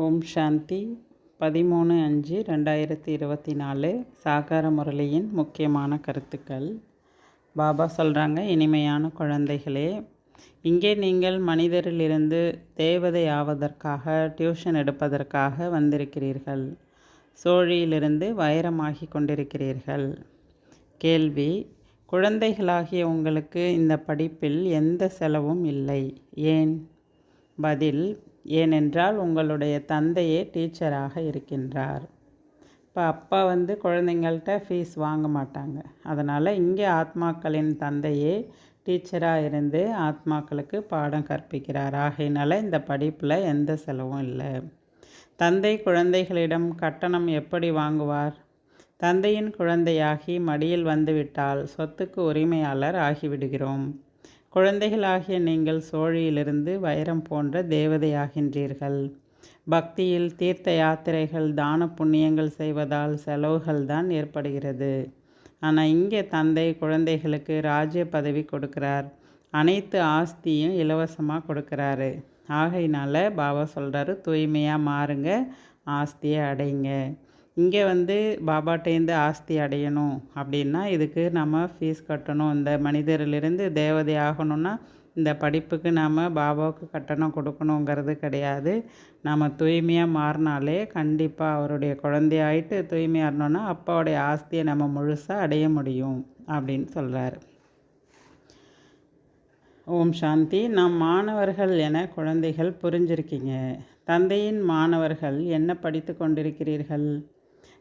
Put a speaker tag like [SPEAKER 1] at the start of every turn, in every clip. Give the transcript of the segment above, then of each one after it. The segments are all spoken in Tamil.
[SPEAKER 1] ஓம் சாந்தி. பதிமூணு அஞ்சு ரெண்டாயிரத்தி இருபத்தி நாலு சாகார முரளியின் முக்கியமான கருத்துக்கள். பாபா சொல்கிறாங்க இனிமையான குழந்தைகளே இங்கே நீங்கள் மனிதரிலிருந்து தேவதை ஆவதற்காக டியூஷன் எடுப்பதற்காக வந்திருக்கிறீர்கள். சோழியிலிருந்து வைரமாகி கொண்டிருக்கிறீர்கள். கேள்வி குழந்தைகளாகிய உங்களுக்கு இந்த படிப்பில் எந்த செலவும் இல்லை. ஏன்? பதில் ஏனென்றால் உங்களுடைய தந்தையே டீச்சராக இருக்கின்றார். இப்போ அப்பா வந்து குழந்தைங்கள்ட்ட ஃபீஸ் வாங்க மாட்டாங்க. அதனால் இங்கே ஆத்மாக்களின் தந்தையே டீச்சராக இருந்து ஆத்மாக்களுக்கு பாடம் கற்பிக்கிறார். ஆகையினால இந்த படிப்பில் எந்த செலவும் இல்லை. தந்தை குழந்தைகளிடம் கட்டணம் எப்படி வாங்குவார்? தந்தையின் குழந்தையாகி மடியில் வந்துவிட்டால் சொத்துக்கு உரிமையாளர் ஆகிவிடுகிறோம். குழந்தைகளாகிய நீங்கள் சோழியிலிருந்து வைரம் போன்ற தேவதையாகின்றீர்கள். பக்தியில் தீர்த்த யாத்திரைகள் தான புண்ணியங்கள் செய்வதால் செலவுகள் தான் ஏற்படுகிறது. ஆனால் இங்கே தந்தை குழந்தைகளுக்கு ராஜ்ய பதவி கொடுக்கிறார். அனைத்து ஆஸ்தியும் இலவசமாக கொடுக்குறாரு. ஆகையினால பாபா சொல்கிறாரு தூய்மையாக மாறுங்க ஆஸ்தியை அடைங்க. இங்கே வந்து பாபாட்டேந்து ஆஸ்தி அடையணும் அப்படின்னா இதுக்கு நம்ம ஃபீஸ் கட்டணும். இந்த மனிதரிலிருந்து தேவதை ஆகணும்னா இந்த படிப்புக்கு நாம் பாபாவுக்கு கட்டணம் கொடுக்கணுங்கிறது கிடையாது. நம்ம தூய்மையாக மாறினாலே கண்டிப்பாக அவருடைய குழந்தையாயிட்டு தூய்மையாக இருந்தோன்னா அப்பாவுடைய ஆஸ்தியை நம்ம முழுசாக அடைய முடியும் அப்படின்னு சொல்கிறாரு ஓம் சாந்தி. நாம் மாணவர்கள் என குழந்தைகள் புரிஞ்சிருக்கீங்க. தந்தையின் மாணவர்கள் என்ன படித்து கொண்டிருக்கிறீர்கள்?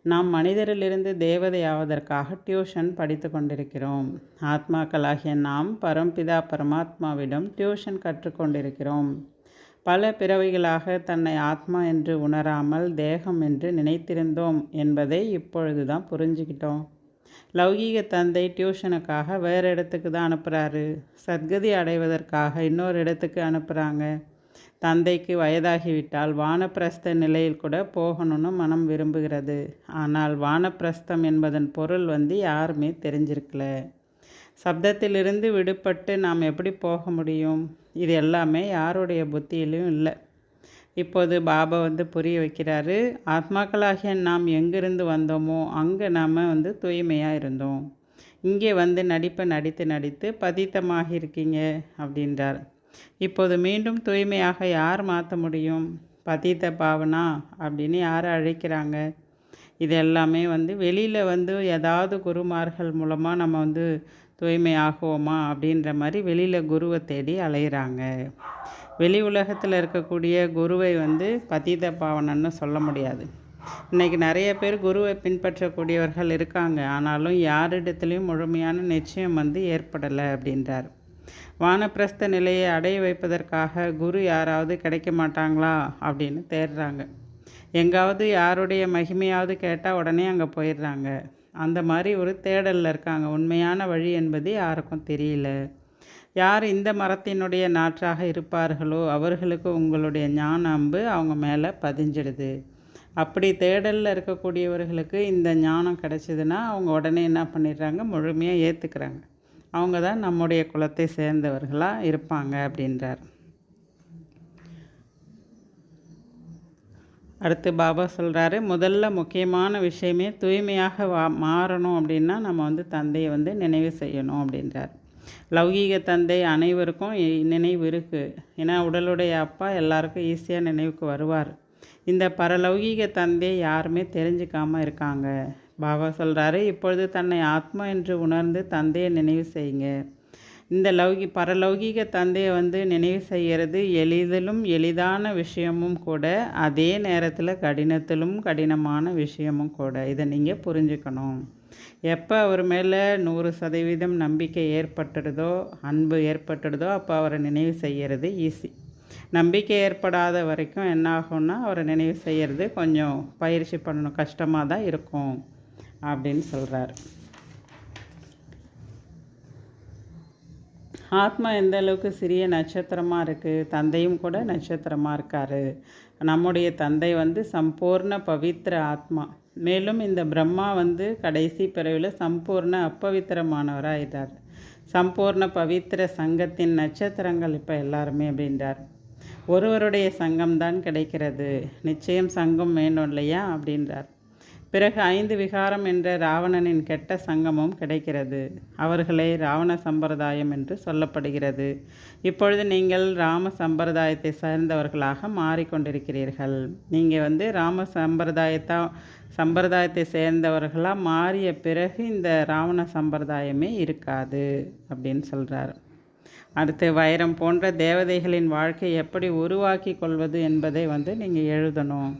[SPEAKER 1] நாம் மனிதரிலிருந்து தேவதையாவதற்காக டியூஷன் படித்து கொண்டிருக்கிறோம். ஆத்மாக்களாகிய நாம் பரம்பிதா பரமாத்மாவிடம் டியூஷன் கற்றுக்கொண்டிருக்கிறோம் பல பிறவிகளாக தன்னை ஆத்மா என்று உணராமல் தேகம் என்று நினைத்திருந்தோம் என்பதை இப்பொழுது தான் புரிஞ்சுக்கிட்டோம். லௌகீக தந்தை டியூஷனுக்காக வேறு இடத்துக்கு தான் அனுப்புகிறாரு சத்கதி அடைவதற்காக இன்னொரு இடத்துக்கு அனுப்புகிறாங்க தந்தைக்கு வயதாகிவிட்டால் வானப்பிரஸ்த நிலையில் கூட போகணும்னு மனம் விரும்புகிறது. ஆனால் வானப்பிரஸ்தம் என்பதன் பொருள் வந்து யாருமே தெரிஞ்சிருக்கல. சப்தத்திலிருந்து விடுபட்டு நாம் எப்படி போக முடியும்? இது எல்லாமே யாருடைய புத்தியிலும் இல்லை. இப்போது பாபா வந்து புரிய வைக்கிறாரு ஆத்மாக்களாகிய நாம் எங்கிருந்து வந்தோமோ அங்கே நாம் வந்து தூய்மையாக இருந்தோம். இங்கே வந்து நடிப்பை நடித்து நடித்து பதித்தமாக இருக்கீங்க அப்படின்றார். இப்போது மீண்டும் தூய்மையாக யார் மாற்ற முடியும்? பதித்த பாவனா? அப்படின்னு யார் அழைக்கிறாங்க? இது எல்லாமே வந்து வெளியில் வந்து ஏதாவது குருமார்கள் மூலமாக நம்ம வந்து தூய்மை ஆகுவோமா அப்படின்ற மாதிரி வெளியில் குருவை தேடி அலையிறாங்க. வெளி உலகத்தில் இருக்கக்கூடிய குருவை வந்து பதித பாவனன்னு சொல்ல முடியாது. இன்றைக்கி நிறைய பேர் குருவை பின்பற்றக்கூடியவர்கள் இருக்காங்க. ஆனாலும் யாரிடத்துலையும் முழுமையான நிச்சயம் வந்து ஏற்படலை அப்படின்றார். வானப்பிரஸ்த நிலையை அடைய வைப்பதற்காக குரு யாராவது கிடைக்க மாட்டாங்களா? அப்படின்னு தேடுறாங்க. எங்காவது யாருடைய மகிமையாவது கேட்டால் உடனே அங்கே போயிடுறாங்க. அந்த மாதிரி ஒரு தேடலில் இருக்காங்க. உண்மையான வழி என்பது யாருக்கும் தெரியல. யார் இந்த மரத்தினுடைய நாற்றாக இருப்பார்களோ அவர்களுக்கு உங்களுடைய ஞான அம்பு அவங்க மேலே பதிஞ்சிடுது. அப்படி தேடலில் இருக்கக்கூடியவர்களுக்கு இந்த ஞானம் கிடைச்சிதுன்னா அவங்க உடனே என்ன பண்ணிடுறாங்க? முழுமையாக ஏற்றுக்கிறாங்க அவங்க தான் நம்முடைய குலத்தை சேர்ந்தவர்களாக இருப்பாங்க அப்படின்றார். அடுத்து பாபா சொல்கிறாரு முதல்ல முக்கியமான விஷயமே தூய்மையாக வா மாறணும் அப்படின்னா நம்ம வந்து தந்தையை வந்து நினைவு செய்யணும் அப்படின்றார். லௌகீக தந்தை அனைவருக்கும் நினைவு இருக்குது ஏன்னா உடலுடைய அப்பா எல்லாருக்கும் ஈஸியாக நினைவுக்கு வருவார். இந்த பரலௌகீக தந்தையை யாருமே தெரிஞ்சுக்காமல் இருக்காங்க. பாபா சொல்கிறாரு இப்பொழுது தன்னை ஆத்மா என்று உணர்ந்து தந்தையை நினைவு செய்யுங்க. இந்த லௌகி பரலௌகீக தந்தையை வந்து நினைவு செய்கிறது எளிதிலும் எளிதான விஷயமும் கூட அதே நேரத்தில் கடினத்திலும் கடினமான விஷயமும் கூட. இதை நீங்கள் புரிஞ்சுக்கணும். எப்போ அவர் மேலே நூறு சதவீதம் நம்பிக்கை ஏற்பட்டுடுதோ அன்பு ஏற்பட்டுடுதோ அப்போ அவரை நினைவு செய்கிறது ஈஸி நம்பிக்கை ஏற்படாத வரைக்கும் என்ன ஆகும்னா அவரை நினைவு செய்கிறது கொஞ்சம் பயிற்சி பண்ணணும் கஷ்டமாக தான் இருக்கும். அப்படின்னு சொல்கிறார் ஆத்மா எந்த அளவுக்கு சிறிய நட்சத்திரமாக இருக்குது தந்தையும் கூட நட்சத்திரமாக இருக்கார். நம்முடைய தந்தை வந்து சம்பூர்ண பவித்திர ஆத்மா. மேலும் இந்த பிரம்மா வந்து கடைசி பிறவியில் சம்பூர்ண அப்பவித்திரமானவராகிறார் சம்பூர்ண பவித்திர சங்கத்தின் நட்சத்திரங்கள் இப்போ எல்லாருமே அப்படின்றார். ஒருவருடைய சங்கம்தான் கிடைக்கிறது. நிச்சயம் சங்கம் வேணும் இல்லையா? அப்படின்றார். பிறகு ஐந்து விகாரம் என்ற ராவணனின் கெட்ட சங்கமும் கிடைக்கிறது. அவர்களே ராவண சம்பிரதாயம் என்று சொல்லப்படுகிறது. இப்பொழுது நீங்கள் ராம சம்பிரதாயத்தை சேர்ந்தவர்களாக மாறிக்கொண்டிருக்கிறீர்கள். நீங்கள் வந்து ராம சம்பிரதாயத்தா சம்பிரதாயத்தை சேர்ந்தவர்களாக மாறிய பிறகு இந்த ராவண சம்பிரதாயமே இருக்காது அப்படின்னு சொல்கிறார் அடுத்து வைரம் போன்ற தேவதைகளின் வாழ்க்கை எப்படி உருவாக்கி கொள்வது என்பதை வந்து நீங்கள் எழுதணும்.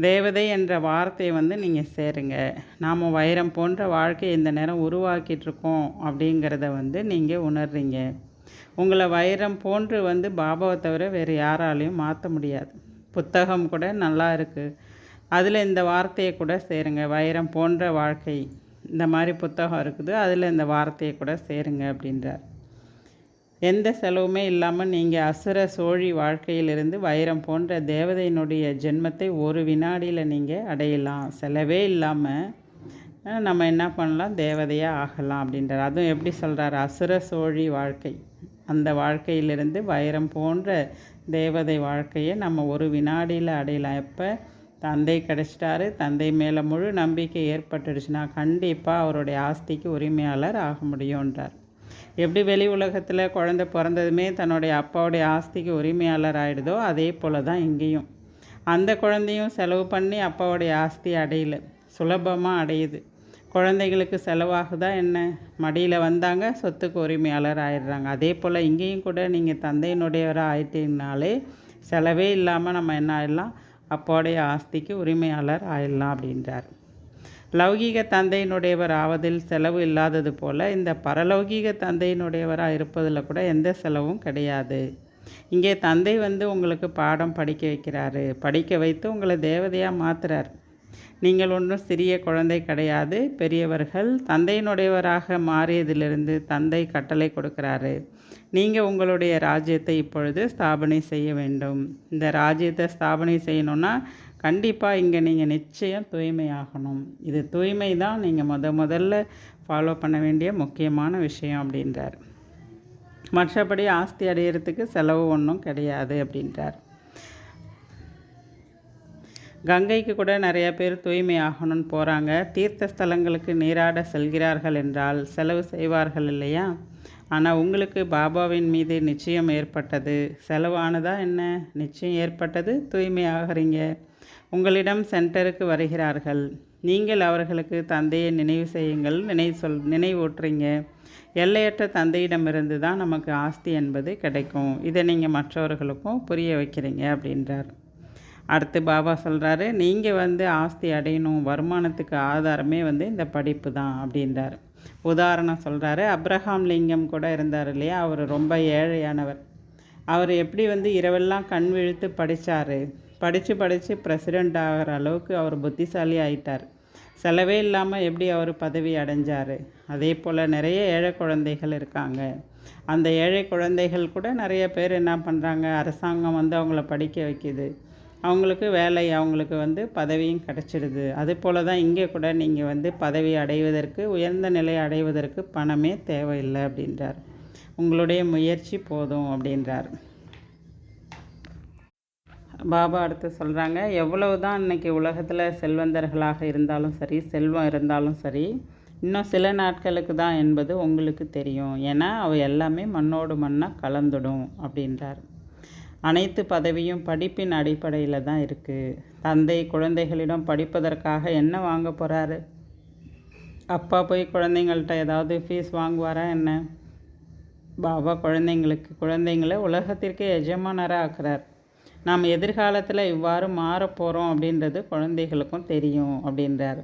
[SPEAKER 1] தேவதை என்ற வார்த்தையை வந்து நீங்கள் சேருங்க. நாம் வைரம் போன்ற வாழ்க்கையை இந்த நேரம் உருவாக்கிட்டுருக்கோம் அப்படிங்கிறத வந்து நீங்கள் உணர்றீங்க. உங்களை வைரம் போன்று வந்து பாபாவை தவிர வேறு யாராலையும் மாற்ற முடியாது. புத்தகம் கூட நல்லா இருக்குது அதில் இந்த வார்த்தையை கூட சேருங்க. வைரம் போன்ற வாழ்க்கை. இந்த மாதிரி புத்தகம் இருக்குது. அதில் இந்த வார்த்தையை கூட சேருங்க அப்படின்றார். எந்த செலவுமே இல்லாமல் நீங்கள் அசுர சோழி வாழ்க்கையிலிருந்து வைரம் போன்ற தேவதையினுடைய ஜென்மத்தை ஒரு வினாடியில் நீங்கள் அடையலாம். செலவே இல்லாமல் நம்ம என்ன பண்ணலாம்? தேவதையாக ஆகலாம் அப்படின்றார். அதுவும் எப்படி சொல்கிறார் அசுர சோழி வாழ்க்கை. அந்த வாழ்க்கையிலிருந்து வைரம் போன்ற தேவதை வாழ்க்கையை நம்ம ஒரு வினாடியில் அடையலாம். எப்போ? தந்தை கிடச்சிட்டாரு. தந்தை மேலே முழு நம்பிக்கை ஏற்பட்டுடுச்சுன்னா கண்டிப்பாக அவருடைய ஆஸ்திக்கு உரிமையாளர் ஆக முடியுன்றார் எப்படி வெளி உலகத்தில் குழந்த பிறந்ததுமே தன்னுடைய அப்பாவுடைய ஆஸ்திக்கு உரிமையாளர் ஆகிடுதோ அதே போல் தான் இங்கேயும். அந்த குழந்தையும் செலவு பண்ணி அப்பாவுடைய ஆஸ்தி அடையல. சுலபமாக அடையுது. குழந்தைகளுக்கு செலவாகுதா என்ன? மடியில் வந்தாங்க சொத்துக்கு உரிமையாளர் ஆயிடுறாங்க அதே போல் இங்கேயும் கூட நீங்கள் தந்தையினுடையவராக ஆயிட்டீங்கனாலே செலவே இல்லாமல் நம்ம என்ன ஆயிடலாம்? அப்போடைய ஆஸ்திக்கு உரிமையாளர் ஆயிடலாம் அப்படின்றார். லௌகீக தந்தையினுடையவர் ஆவதில் செலவு இல்லாதது போல இந்த பரலௌகீக தந்தையினுடையவராக இருப்பதில் கூட எந்த செலவும் கிடையாது. இங்கே தந்தை வந்து உங்களுக்கு பாடம் படிக்க வைக்கிறாரு. படிக்க வைத்து உங்களை தேவதையாக மாற்றுறார் நீங்கள் ஒன்றும் சிறிய குழந்தை கிடையாது. பெரியவர்கள் தந்தையினுடையவராக மாறியதிலிருந்து தந்தை கட்டளை கொடுக்கிறாரு. நீங்கள் உங்களுடைய ராஜ்யத்தை இப்பொழுது ஸ்தாபனை செய்ய வேண்டும். இந்த ராஜ்யத்தை ஸ்தாபனை செய்யணுன்னா கண்டிப்பாக இங்கே நீங்கள் நிச்சயம் தூய்மையாகணும். இது தூய்மை தான் நீங்கள் முத முதல்ல ஃபாலோ பண்ண வேண்டிய முக்கியமான விஷயம் அப்படின்றார். மற்றபடி ஆஸ்தி அடையிறதுக்கு செலவு ஒன்றும் கிடையாது அப்படின்றார். கங்கைக்கு கூட நிறைய பேர் தூய்மை ஆகணும்னு போகிறாங்க தீர்த்த ஸ்தலங்களுக்கு நீராட செல்கிறார்கள் என்றால் செலவு செய்வார்கள் இல்லையா? ஆனால் உங்களுக்கு பாபாவின் மீது நிச்சயம் ஏற்பட்டது. செலவானதா என்ன? நிச்சயம் ஏற்பட்டது. தூய்மை ஆகிறீங்க உங்களிடம் சென்டருக்கு வருகிறார்கள். நீங்கள் அவர்களுக்கு தந்தையை நினைவு செய்யுங்கள். நினைவு சொல் நினைவூட்டுறீங்க. எல்லையற்ற தந்தையிடமிருந்து தான் நமக்கு ஆஸ்தி என்பது கிடைக்கும். இதை நீங்கள் மற்றவர்களுக்கும் புரிய வைக்கிறீங்க அப்படின்றார். அடுத்து பாபா சொல்கிறாரு நீங்கள் வந்து ஆஸ்தி அடையணும். வருமானத்துக்கு ஆதாரமே வந்து இந்த படிப்பு தான் அப்படின்றார். உதாரணம் சொல்கிறாரு அப்ரஹாம் லிங்கம் கூட இருந்தார் இல்லையா? அவர் ரொம்ப ஏழையானவர். அவர் எப்படி வந்து இரவெல்லாம் கண் விழுத்து படித்தார் படித்து படித்து பிரசிடெண்ட் ஆகிற அளவுக்கு அவர் புத்திசாலி ஆயிட்டார். செலவே இல்லாமல் எப்படி அவர் பதவி அடைஞ்சார்? அதே போல் நிறைய ஏழை குழந்தைகள் இருக்காங்க. அந்த ஏழை குழந்தைகள் கூட நிறைய பேர் என்ன பண்ணுறாங்க அரசாங்கம் வந்து அவங்கள படிக்க வைக்கிது. அவங்களுக்கு வேலை அவங்களுக்கு வந்து பதவியும் கிடச்சிடுது. அது போல் தான் இங்கே கூட நீங்கள் வந்து பதவி அடைவதற்கு உயர்ந்த நிலை அடைவதற்கு பணமே தேவையில்லை அப்படின்றார். உங்களுடைய முயற்சி போதும் அப்படின்றார். பாபா அடுத்து சொல்கிறாங்க எவ்வளவு தான் இன்றைக்கி உலகத்தில் செல்வந்தர்களாக இருந்தாலும் சரி செல்வம் இருந்தாலும் சரி இன்னும் சில நாட்களுக்கு தான் என்பது உங்களுக்கு தெரியும். ஏன்னா அவை எல்லாமே மண்ணோடு மண்ணாக கலந்துடும் அப்படின்றார். அனைத்து பதவியும் படிப்பின் அடிப்படையில் தான் இருக்குது தந்தை குழந்தைகளிடம் படிப்பதற்காக என்ன வாங்க போகிறாரு அப்பா போய் குழந்தைங்கள்ட்ட ஏதாவது ஃபீஸ் வாங்குவாரா என்ன? பாபா குழந்தைங்களுக்கு குழந்தைங்கள உலகத்திற்கே எஜமானராக ஆக்குறார். நாம் எதிர்காலத்தில் இவ்வாறு மாறப்போகிறோம் அப்படின்றது குழந்தைகளுக்கும் தெரியும் அப்படின்றார்.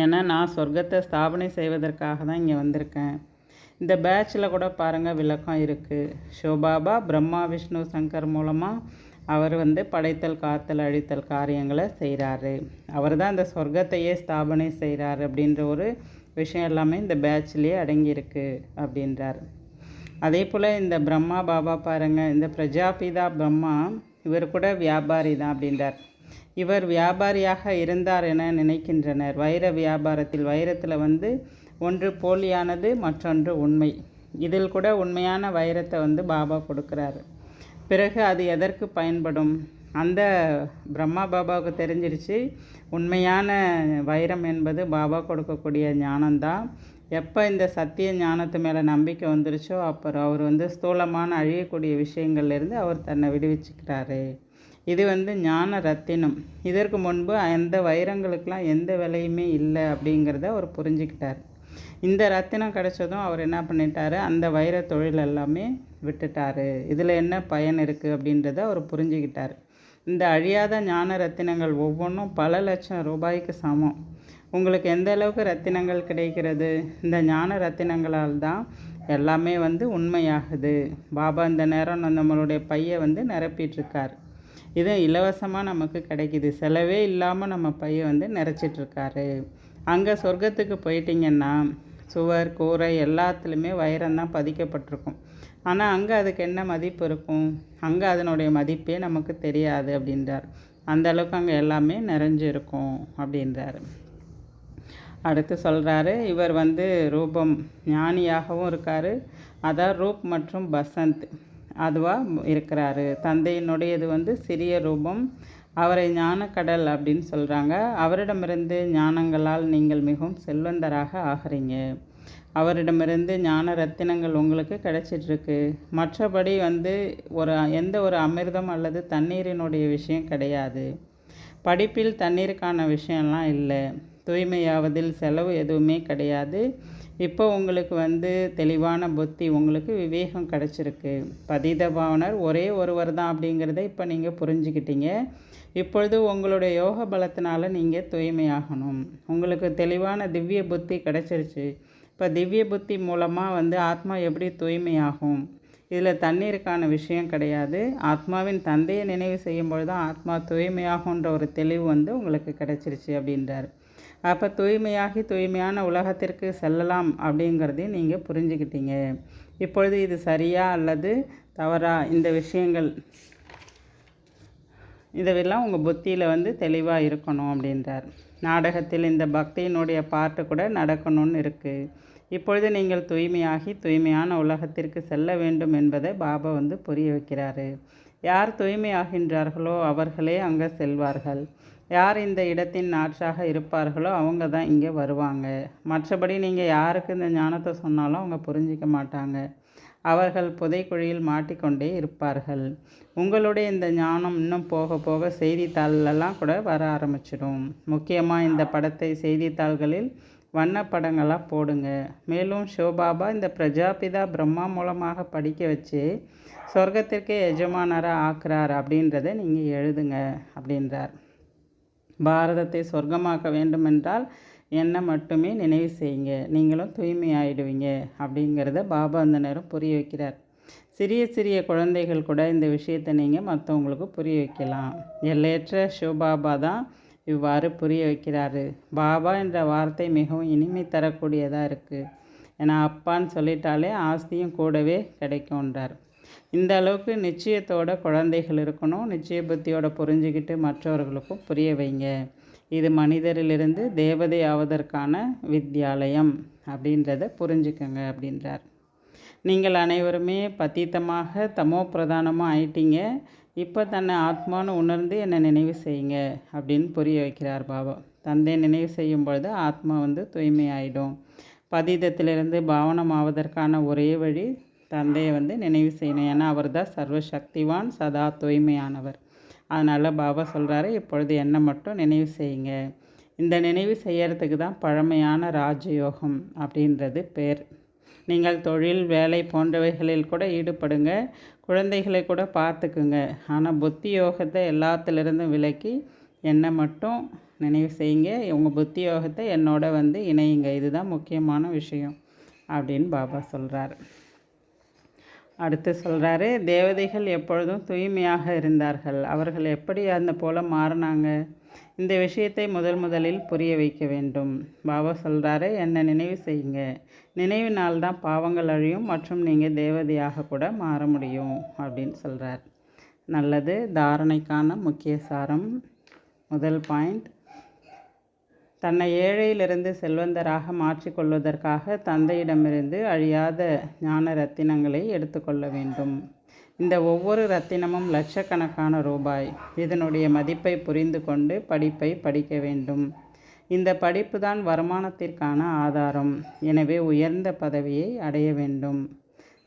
[SPEAKER 1] ஏன்னா நான் சொர்க்கத்தை ஸ்தாபனை செய்வதற்காக தான் இங்கே வந்திருக்கேன். இந்த பேட்சில் கூட பாருங்கள் விளக்கம் இருக்குது ஷோபாபா பிரம்மா விஷ்ணு சங்கர் மூலமாக அவர் வந்து படைத்தல் காத்தல் அழித்தல் காரியங்களை செய்கிறாரு. அவர் தான் இந்த சொர்க்கத்தையே ஸ்தாபனை செய்கிறார் அப்படின்ற ஒரு விஷயம் எல்லாமே இந்த பேட்ச்லேயே அடங்கியிருக்கு அப்படின்றார். அதே போல் இந்த பிரம்மா பாபா பாருங்கள் இந்த பிரஜாபிதா பிரம்மா இவர் கூட வியாபாரி தான் அப்படின்றார். இவர் வியாபாரியாக இருந்தார் என நினைக்கின்றனர். வைர வியாபாரத்தில் வைரத்தில் வந்து ஒன்று போலியானது மற்றொன்று உண்மை. இதில் கூட உண்மையான வைரத்தை வந்து பாபா கொடுக்குறாரு. பிறகு அது எதற்கு பயன்படும்? அந்த பிரம்மா பாபாவுக்கு தெரிஞ்சிருச்சு உண்மையான வைரம் என்பது பாபா கொடுக்கக்கூடிய ஞானம்தான். எப்போ இந்த சத்திய ஞானத்து மேலே நம்பிக்கை வந்துருச்சோ அப்புறம் அவர் வந்து ஸ்தூலமான அழியக்கூடிய விஷயங்கள்லேருந்து அவர் தன்னை விடுவிச்சுக்கிறாரு. இது வந்து ஞான ரத்தினம். இதற்கு முன்பு அந்த வைரங்களுக்கெலாம் எந்த விலையுமே இல்லை அப்படிங்கிறத அவர் புரிஞ்சுக்கிட்டார். இந்த ரத்தினம் கிடைச்சதும் அவர் என்ன பண்ணிட்டாரு? அந்த வைர தொழில் எல்லாமே விட்டுட்டாரு. இதில் என்ன பயன் இருக்குது அப்படின்றத அவர் புரிஞ்சுக்கிட்டார். இந்த அழியாத ஞான ரத்தினங்கள் ஒவ்வொன்றும் பல லட்சம் ரூபாய்க்கு சமம். உங்களுக்கு எந்த அளவுக்கு ரத்தினங்கள் கிடைக்கிறது? இந்த ஞான ரத்தினங்களால் தான் எல்லாமே வந்து உண்மையாகுது. பாபா இந்த நேரம் நம்மளுடைய பையை வந்து நிரப்பிட்டுருக்கார். இது இலவசமாக நமக்கு கிடைக்கிது. செலவே இல்லாமல் நம்ம பையை வந்து நிறச்சிட்ருக்காரு அங்கே சொர்க்கத்துக்கு போயிட்டிங்கன்னா சுவர் கூரை எல்லாத்துலேயுமே வைரம்தான் பதிக்கப்பட்டிருக்கும். ஆனால் அங்கே அதுக்கு என்ன மதிப்பு இருக்கும்? அங்கே அதனுடைய மதிப்பே நமக்கு தெரியாது அப்படின்றார். அந்த அளவுக்கு அங்கே எல்லாமே நிறைஞ்சு இருக்கும் அப்படின்றாரு. அடுத்து சொல்கிறாரு இவர் வந்து ரூபம் ஞானியாகவும் இருக்கார். அதான் ரூப் மற்றும் பசந்த். அதுவாக இருக்கிறாரு. தந்தையினுடையது வந்து சிறிய ரூபம் அவரை ஞானக்கடல் அப்படின்னு சொல்கிறாங்க அவரிடமிருந்து ஞானங்களால் நீங்கள் மிகவும் செல்வந்தராக ஆகிறீங்க. அவரிடமிருந்து ஞான ரத்தினங்கள் உங்களுக்கு கிடைச்சிட்ருக்கு. மற்றபடி வந்து ஒரு எந்த ஒரு அமிர்தம் அல்லது தண்ணீரினுடைய விஷயம் கிடையாது. படிப்பில் தண்ணீருக்கான விஷயம்லாம் இல்லை. தூய்மையாவதில் செலவு எதுவுமே கிடையாது. இப்போ உங்களுக்கு வந்து தெளிவான புத்தி உங்களுக்கு விவேகம் கிடச்சிருக்கு. பதித பாவனர் ஒரே ஒருவர் தான் அப்படிங்கிறத இப்போ நீங்கள் புரிஞ்சுக்கிட்டீங்க. இப்பொழுது உங்களுடைய யோக பலத்தினால் நீங்கள் தூய்மையாகணும். உங்களுக்கு தெளிவான திவ்ய புத்தி கிடச்சிருச்சு. இப்போ திவ்ய புத்தி மூலமாக வந்து ஆத்மா எப்படி தூய்மையாகும்? இதில் தண்ணீருக்கான விஷயம் கிடையாது. ஆத்மாவின் தந்தையை நினைவு செய்யும் பொழுது தான் ஆத்மா தூய்மையாகுன்ற ஒரு தெளிவு வந்து உங்களுக்கு கிடைச்சிருச்சு அப்படின்றார். அப்போ தூய்மையாகி தூய்மையான உலகத்திற்கு செல்லலாம் அப்படிங்கிறதையும் நீங்கள் புரிஞ்சுக்கிட்டீங்க. இப்பொழுது இது சரியா அல்லது தவறா? இந்த விஷயங்கள் இதெல்லாம் உங்கள் புத்தியில் வந்து தெளிவாக இருக்கணும் அப்படின்றார். நாடகத்தில் இந்த பக்தியினுடைய பாட்டு கூட நடக்கணும்னு இருக்குது இப்பொழுது நீங்கள் தூய்மையாகி தூய்மையான உலகத்திற்கு செல்ல வேண்டும் என்பதை பாபா வந்து புரிய வைக்கிறாரு. யார் தூய்மையாகின்றார்களோ அவர்களே அங்கே செல்வார்கள். யார் இந்த இடத்தின் நாற்றாக இருப்பார்களோ அவங்க தான் இங்கே வருவாங்க. மற்றபடி நீங்கள் யாருக்கு இந்த ஞானத்தை சொன்னாலும் அவங்க புரிஞ்சிக்க மாட்டாங்க. அவர்கள் புதைக்குழியில் மாட்டிக்கொண்டே இருப்பார்கள். உங்களுடைய இந்த ஞானம் இன்னும் போக போக செய்தித்தாள்லலாம் கூட வர ஆரம்பிச்சிடும். முக்கியமாக இந்த படத்தை செய்தித்தாள்களில் வண்ணப்படங்களாக போடுங்க. மேலும் ஷோபாபா இந்த பிரஜாபிதா பிரம்மா மூலமாக படிக்க வச்சு சொர்க்கத்திற்கே எஜமானராக ஆக்குறார் அப்படின்றத நீங்கள் எழுதுங்க அப்படின்றார். பாரதத்தை சொர்க்கமாக்க வேண்டுமென்றால் என்னை மட்டுமே நினைவு செய்யுங்க. நீங்களும் தூய்மையாயிடுவீங்க அப்படிங்கிறத பாபா அந்த நேரம் புரிய வைக்கிறார். சிறிய சிறிய குழந்தைகள் கூட இந்த விஷயத்தை நீங்கள் மற்றவங்களுக்கு புரிய வைக்கலாம். எல்லையற்ற சிவபாபா தான் இவ்வாறு புரிய வைக்கிறாரு. பாபா என்ற வார்த்தை மிகவும் இனிமை தரக்கூடியதாக இருக்குது ஏன்னா அப்பான்னு சொல்லிட்டாலே ஆஸ்தியும் கூடவே கிடைக்கும்ன்றார் இந்த அளவுக்கு நிச்சயத்தோட குழந்தைகள் இருக்கணும். நிச்சய புத்தியோட புரிஞ்சுக்கிட்டு மற்றவர்களுக்கும் புரிய வைங்க. இது மனிதரிலிருந்து தேவதை ஆவதற்கான வித்யாலயம் அப்படின்றத புரிஞ்சுக்கங்க அப்படின்றார். நீங்கள் அனைவருமே பத்தீத்தமாக தமோ பிரதானமாக ஆயிட்டீங்க. இப்போ தன்னை ஆத்மான்னு உணர்ந்து என்னை நினைவு செய்யுங்க அப்படின்னு புரிய வைக்கிறார் பாபா தந்தை நினைவு செய்யும் பொழுது ஆத்மா வந்து தூய்மையாயிடும். பதீதத்திலிருந்து பாவனம் ஆவதற்கான ஒரே வழி தந்தையை வந்து நினைவு செய்யணும். ஏன்னா அவர் தான் சர்வசக்திவான் சதா தூய்மையானவர். அதனால் பாபா சொல்கிறாரு இப்பொழுது என்னை மட்டும் நினைவு செய்யுங்க. இந்த நினைவு செய்யறதுக்கு தான் பழமையான ராஜயோகம் அப்படின்றது பேர். நீங்கள் தொழில் வேலை போன்றவைகளில் கூட ஈடுபடுங்க. குழந்தைகளை கூட பார்த்துக்குங்க. ஆனால் புத்தி யோகத்தை எல்லாத்திலிருந்தும் விலக்கி என்னை மட்டும் நினைவு செய்யுங்க. உங்கள் புத்தி யோகத்தை என்னோட வந்து இணையுங்க. இதுதான் முக்கியமான விஷயம் அப்படின்னு பாபா சொல்கிறார் அடுத்து சொல்கிறாரு தேவதைகள் எப்பொழுதும் தூய்மையாக இருந்தார்கள். அவர்கள் எப்படி அந்த போல மாறினாங்க? இந்த விஷயத்தை முதல் முதலில் புரிய வைக்க வேண்டும். பாபா சொல்கிறாரு என்னை நினைவு செய்யுங்க. நினைவினால் தான் பாவங்கள் அழியும் மற்றும் நீங்கள் தேவதையாக கூட மாற முடியும் அப்படின்னு சொல்கிறார் நல்லது தாரணைக்கான முக்கிய சாரம். முதல் பாயிண்ட் தன்னை ஏழையிலிருந்து செல்வந்தராக மாற்றிக்கொள்வதற்காக தந்தையிடமிருந்து அழியாத ஞான ரத்தினங்களை எடுத்துக்கொள்ள வேண்டும். இந்த ஒவ்வொரு ரத்தினமும் லட்சக்கணக்கான ரூபாய். இதனுடைய மதிப்பை புரிந்து கொண்டு படிப்பை படிக்க வேண்டும். இந்த படிப்பு தான் வருமானத்திற்கான ஆதாரம். எனவே உயர்ந்த பதவியை அடைய வேண்டும்.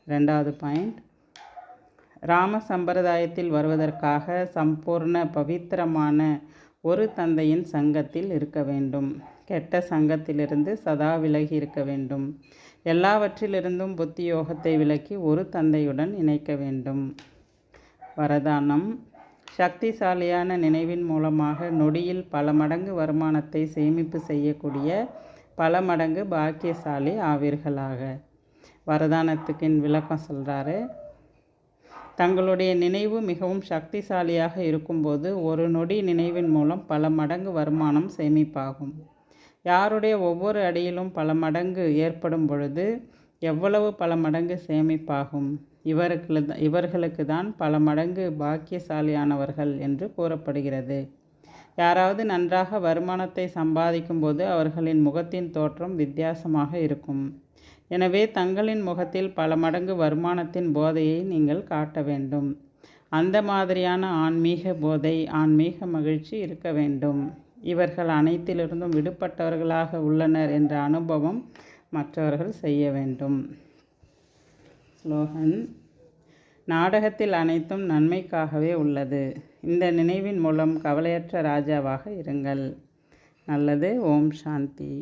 [SPEAKER 1] ரெண்டாவது பாயிண்ட். ராம சம்பிரதாயத்தில் வருவதற்காக சம்பூர்ண பவித்திரமான ஒரு தந்தையின் சங்கத்தில் இருக்க வேண்டும். கெட்ட சங்கத்திலிருந்து சதா விலகி இருக்க வேண்டும். எல்லாவற்றிலிருந்தும் புத்தி யோகத்தை விலக்கி ஒரு தந்தையுடன் இணைக்க வேண்டும். வரதானம். சக்திசாலியான நினைவின் மூலமாக நொடியில் பல மடங்கு வருமானத்தை சேமிப்பு செய்யக்கூடிய பல மடங்கு பாக்கியசாலி ஆவீர்களாக. வரதானத்துக்கின் விளக்கம் சொல்கிறாரு தங்களுடைய நினைவு மிகவும் சக்திசாலியாக இருக்கும்போது ஒரு நொடி நினைவின் மூலம் பல மடங்கு வருமானம் சேமிப்பாகும். யாருடைய ஒவ்வொரு அடியிலும் பல மடங்கு ஏற்படும் பொழுது எவ்வளவு பல மடங்கு சேமிப்பாகும்? இவருக்கு இவர்களுக்கு தான் பல மடங்கு பாக்கியசாலியானவர்கள் என்று கூறப்படுகிறது. யாராவது நன்றாக வருமானத்தை சம்பாதிக்கும் போது அவர்களின் முகத்தின் தோற்றம் வித்தியாசமாக இருக்கும். எனவே தங்களின் முகத்தில் பல மடங்கு வருமானத்தின் போதையை நீங்கள் காட்ட வேண்டும். அந்த மாதிரியான ஆன்மீக போதை ஆன்மீக மகிழ்ச்சி இருக்க வேண்டும். இவர்கள் அனைத்திலிருந்தும் விடுபட்டவர்களாக உள்ளனர் என்ற அனுபவம் மற்றவர்கள் செய்ய வேண்டும். ஸ்லோகன் நாடகத்தில் அனைத்தும் நன்மைக்காகவே உள்ளது. இந்த நினைவின் மூலம் கவலையற்ற ராஜாவாக இருங்கள். நல்லது ஓம் சாந்தி.